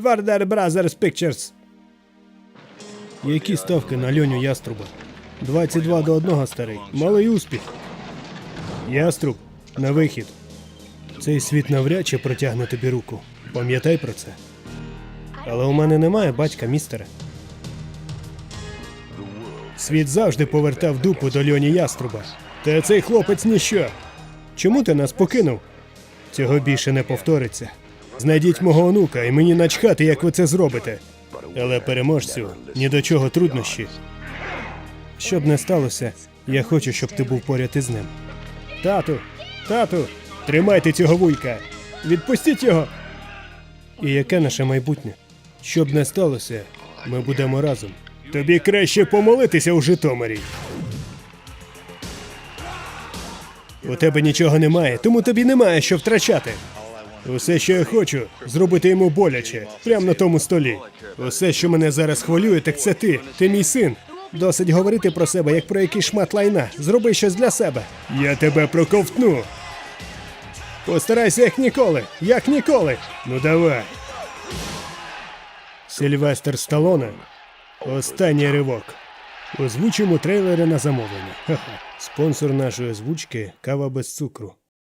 Warner Brothers Pictures. Які ставки на льоню яструба? 22 до 1, старий. Малий успіх. Яструб, на вихід. Цей світ навряд чи протягне тобі руку. Пам'ятай про це. Але у мене немає батька, містере. Світ завжди повертав дупу до льоні яструба. Та цей хлопець ніщо. Чому ти нас покинув? Цього більше не повториться. Знайдіть мого онука, і мені начхати, як ви це зробите. Але переможцю ні до чого труднощі. Щоб не сталося, я хочу, щоб ти був поряд із ним. Тату, тату, тримайте цього вуйка. Відпустіть його. І яке наше майбутнє? Щоб не сталося, ми будемо разом. Тобі краще помолитися у Житомирі. У тебе нічого немає, тому тобі немає що втрачати. Усе, що я хочу, зробити йому боляче, прямо на тому столі. Усе, що мене зараз хвилює, так це ти. Ти мій син. Досить говорити про себе, як про якийсь шмат лайна. Зроби щось для себе. Я тебе проковтну. Постарайся як ніколи, як ніколи. Ну давай. Сильвестр Сталоне. Останній ривок. Озвучимо трейлери на замовлення. Ха-ха. Спонсор нашої озвучки кава без цукру.